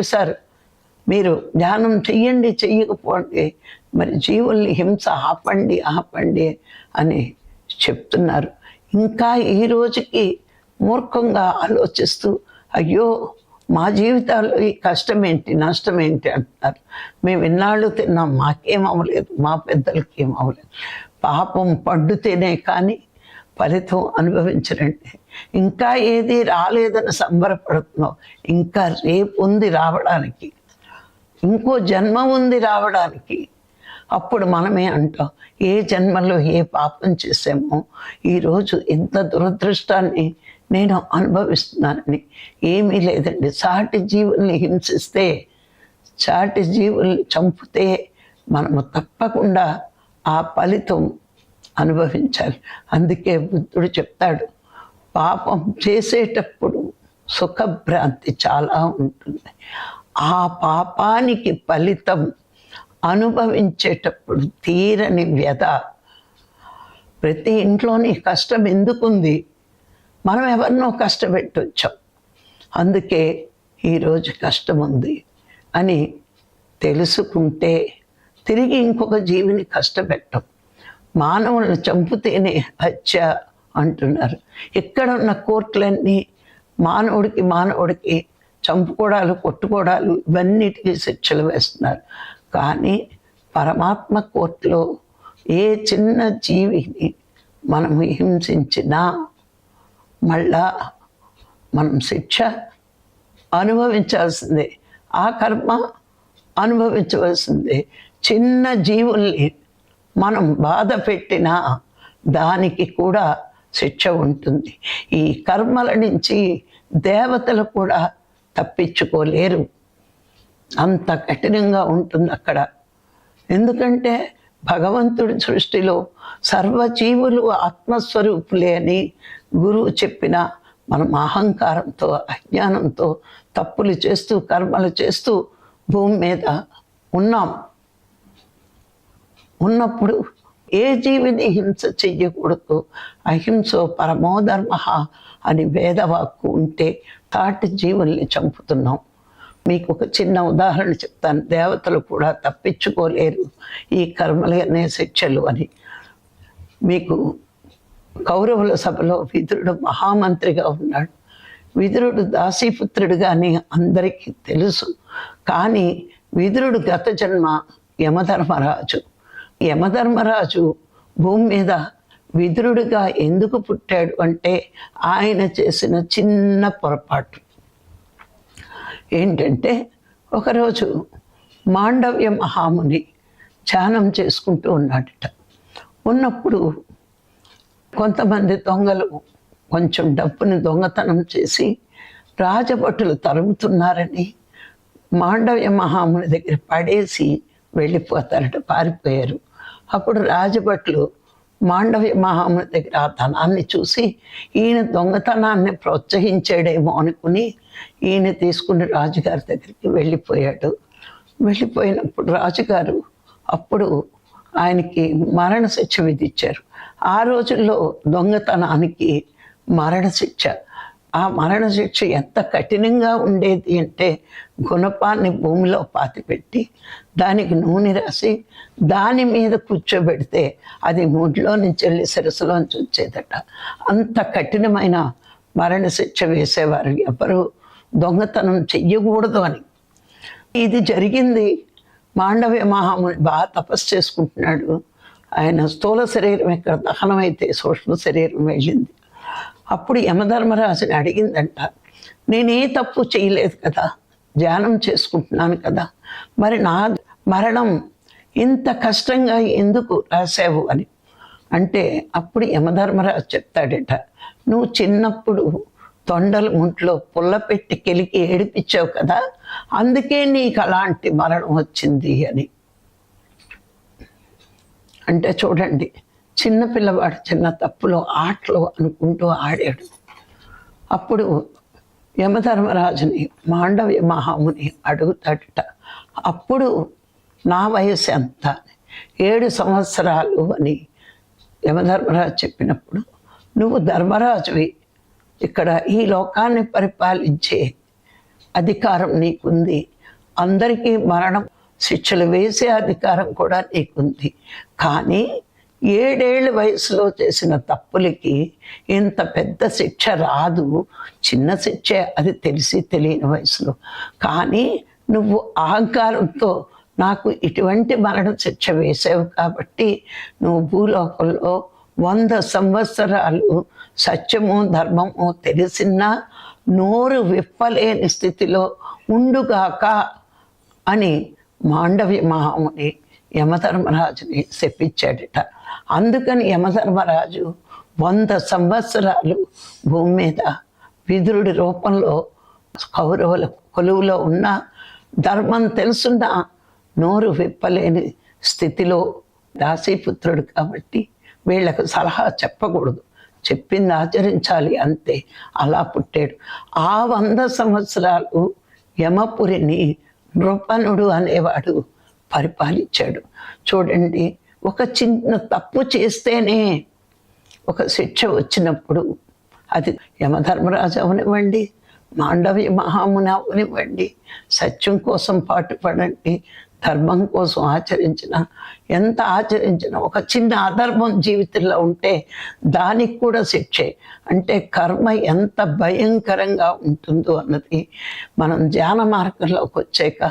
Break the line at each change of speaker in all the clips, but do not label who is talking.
Sir మీరు ధ్యానం చెయ్యండి చెయ్యకపోండి మరి జీవుల్ని హింస ఆపండి ఆపండి అని చెప్తున్నారు. ఇంకా ఈ రోజుకి మూర్ఖంగా ఆలోచిస్తూ అయ్యో మా జీవితాల్లో ఈ కష్టం ఏంటి నష్టం ఏంటి అంటున్నారు. మేము ఇన్నాళ్ళు తిన్నాం మాకేం అవ్వలేదు మా పెద్దలకి ఏం అవ్వలేదు పాపం పండుతేనే కానీ ఫలితం అనుభవించరండి ఇంకా ఏది రాలేదని సంబరపడుతున్నావు. ఇంకా రేపు ఉంది రావడానికి. ఇంకో జన్మ ఉంది రావడానికి. అప్పుడు మనమే అంటాం ఏ జన్మలో ఏ పాపం చేసామో ఈరోజు ఇంత దురదృష్టాన్ని నేను అనుభవిస్తున్నానని. ఏమీ లేదండి. సాటి జీవుల్ని హింసిస్తే చాటి జీవుల్ని చంపితే మనము తప్పకుండా ఆ ఫలితం అనుభవించాలి. అందుకే బుద్ధుడు చెప్తాడు పాపం చేసేటప్పుడు సుఖభ్రాంతి చాలా ఉంటుంది. ఆ పాపానికి ఫలితం అనుభవించేటప్పుడు తీరని వ్యధ. ప్రతి ఇంట్లోని కష్టం ఎందుకుంది? మనం ఎవరినో కష్టపెట్టొచ్చాం. అందుకే ఈరోజు కష్టం ఉంది అని తెలుసుకుంటే తిరిగి ఇంకొక జీవిని కష్టపెట్టం. మానవులను చంపుతేనే హత్య అంటున్నారు. ఇక్కడ ఉన్న కోర్టులన్నీ మానవుడికి మానవుడికి చంపుకోవడాలు కొట్టుకోవడాలు ఇవన్నిటికీ శిక్షలు వేస్తున్నారు. కానీ పరమాత్మ కోర్టులో ఏ చిన్న జీవిని మనం హింసించినా మళ్ళా మనం శిక్ష అనుభవించాల్సిందే. ఆ కర్మ అనుభవించవలసిందే. చిన్న జీవుల్ని మనం బాధ పెట్టినా దానికి కూడా శిక్ష ఉంటుంది. ఈ కర్మల నుంచి దేవతలు కూడా తప్పించుకోలేరు. అంత కఠినంగా ఉంటుంది అక్కడ. ఎందుకంటే భగవంతుడి సృష్టిలో సర్వజీవులు ఆత్మస్వరూపులే అని గురువు చెప్పిన మనం అహంకారంతో అజ్ఞానంతో తప్పులు చేస్తూ కర్మలు చేస్తూ భూమి మీద ఉన్నాం. ఉన్నప్పుడు ఏ జీవిని హింస చెయ్యకూడదు. అహింసో పరమోధర్మ అని వేదవాక్కు ఉంటే తాటి జీవుల్ని చంపుతున్నాం. మీకు ఒక చిన్న ఉదాహరణ చెప్తాను. దేవతలు కూడా తప్పించుకోలేరు ఈ కర్మలు అనే శిక్షలు అని. మీకు కౌరవుల సభలో విదురుడు మహామంత్రిగా ఉన్నాడు. విదురుడు దాసీపుత్రుడుగాని అందరికీ తెలుసు. కానీ విదురుడు గత జన్మ యమధర్మరాజు. యమధర్మరాజు భూమి మీద విదురుడుగా ఎందుకు పుట్టాడు అంటే ఆయన చేసిన చిన్న పొరపాటు. ఏంటంటే ఒకరోజు మాండవ్య మహాముని ధ్యానం చేసుకుంటూ ఉన్నాడట. ఉన్నప్పుడు కొంతమంది దొంగలు కొంచెం డబ్బుని దొంగతనం చేసి రాజభటులు తరుముతున్నారని మాండవ్య మహాముని దగ్గర పడేసి వెళ్ళిపోతారట పారిపోయారు. అప్పుడు రాజభట్లు మాండవ్య మహాముని దగ్గర ఆ ధనాన్ని చూసి ఈయన దొంగతనాన్ని ప్రోత్సహించాడేమో అనుకుని ఈయన తీసుకుని రాజుగారి దగ్గరికి వెళ్ళిపోయాడు. వెళ్ళిపోయినప్పుడు రాజుగారు అప్పుడు ఆయనకి మరణ శిక్ష విధించారు. ఆ రోజుల్లో దొంగతనానికి మరణ శిక్ష ఆ మరణ శిక్ష ఎంత కఠినంగా ఉండేది అంటే గుణపాన్ని భూమిలో పాతిపెట్టి దానికి నూనె రాసి దాని మీద కూర్చోబెడితే అది ముడిలో నుంచి వెళ్ళి శిరస్సులోంచి వచ్చేదట. అంత కఠినమైన మరణ శిక్ష వేసేవారు ఎవరు దొంగతనం చెయ్యకూడదు అని. ఇది జరిగింది. మాండవ్య మహాముని బాగా తపస్సు చేసుకుంటున్నాడు. ఆయన స్థూల శరీరం ఎక్కడ దహనమైతే సూక్ష్మ శరీరం వెళ్ళింది. అప్పుడు యమధర్మరాజుని అడిగిందంట నేనే తప్పు చేయలేదు కదా ధ్యానం చేసుకుంటున్నాను కదా మరి నా మరణం ఇంత కష్టంగా ఎందుకు రాసావు అని. అంటే అప్పుడు యమధర్మరాజు చెప్తాడట నువ్వు చిన్నప్పుడు తొండల ముంట్లో పుల్ల పెట్టి కెలికి ఏడిపించావు కదా అందుకే నీకు అలాంటి మరణం వచ్చింది అని. అంటే చూడండి చిన్న పిల్లవాడు చిన్న తప్పులో ఆటలో అనుకుంటూ ఆడాడు. అప్పుడు యమధర్మరాజుని మాండవ్య మహాముని అడుగుతాడట అప్పుడు నా వయసు ఎంత? ఏడు సంవత్సరాలు అని యమధర్మరాజు చెప్పినప్పుడు నువ్వు ధర్మరాజువి. ఇక్కడ ఈ లోకాన్ని పరిపాలించే అధికారం నీకుంది. అందరికీ మరణం శిక్షలు వేసే అధికారం కూడా నీకుంది. కానీ ఏడేళ్ళ వయసులో చేసిన తప్పులకి ఇంత పెద్ద శిక్ష రాదు. చిన్న శిక్షే అది తెలిసి తెలియని వయసులో. కానీ నువ్వు అహంకారంతో నాకు ఇటువంటి మరణ శిక్ష వేసావు కాబట్టి నువ్వు భూలోకంలో వంద సంవత్సరాలు సత్యము ధర్మము తెలిసినా నోరు విప్పలేని స్థితిలో ఉండుగాక అని మాండవ్య మహాముని యమధర్మరాజుని శపించాడట. అందుకని యమధర్మరాజు వంద సంవత్సరాలు భూమి మీద విదురుడి రూపంలో కౌరవుల కొలువులో ఉన్న ధర్మం తెలుసున్న నోరు విప్పలేని స్థితిలో దాసీపుత్రుడు కాబట్టి వీళ్ళకు సలహా చెప్పకూడదు. చెప్పింది ఆచరించాలి అంతే. అలా పుట్టాడు. ఆ వంద సంవత్సరాలు యమపురిని నృపణుడు అనేవాడు పరిపాలించాడు. చూడండి ఒక చిన్న తప్పు చేస్తేనే ఒక శిక్ష వచ్చినప్పుడు అది యమధర్మరాజు అవనివ్వండి మాండవ్య మహాముని అవనివ్వండి సత్యం కోసం పాటుపడండి ధర్మం కోసం ఆచరించిన ఎంత ఆచరించిన ఒక చిన్న అధర్మం జీవితంలో ఉంటే దానికి కూడా శిక్షే. అంటే కర్మ ఎంత భయంకరంగా ఉంటుందో అన్నది మనం ధ్యాన మార్గంలోకి వచ్చాక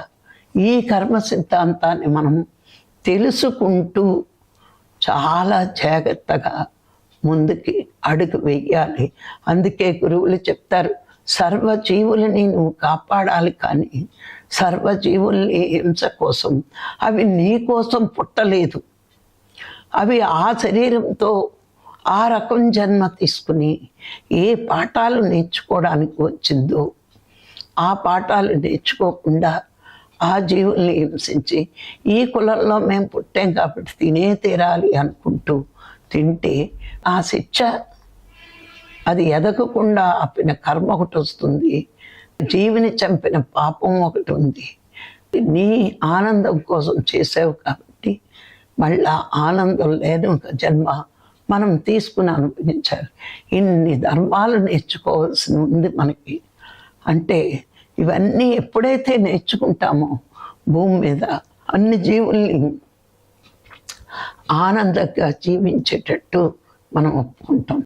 ఈ కర్మ సిద్ధాంతాన్ని మనం తెలుసుకుంటూ చాలా జాగ్రత్తగా ముందుకి అడుగు వెయ్యాలి అందుకే గురువులు చెప్తారు సర్వజీవులని నువ్వు కాపాడాలి కానీ సర్వజీవుల్ని హింస కోసం అవి నీ కోసం పుట్టలేదు. అవి ఆ శరీరంతో ఆ రకం జన్మ తీసుకుని ఏ పాఠాలు నేర్చుకోవడానికి వచ్చిందో ఆ పాఠాలు నేర్చుకోకుండా ఆ జీవుల్ని హింసించి ఈ కులంలో మేము పుట్టాం కాబట్టి తినే తీరాలి అనుకుంటూ తింటే ఆ శిక్ష అది ఎదగకుండా ఆపిన కర్మ ఒకటి వస్తుంది. జీవిని చంపిన పాపం ఒకటి ఉంది. నీ ఆనందం కోసం చేసావు కాబట్టి మళ్ళా ఆనందం లేని ఒక జన్మ మనం తీసుకుని అనుభవించాలి. ఇన్ని ధర్మాలు నేర్చుకోవాల్సి ఉంది మనకి. అంటే ఇవన్నీ ఎప్పుడైతే నేర్చుకుంటామో భూమి మీద అన్ని జీవుల్ని ఆనందంగా జీవించేటట్టు మనం ఒప్పుకుంటాం.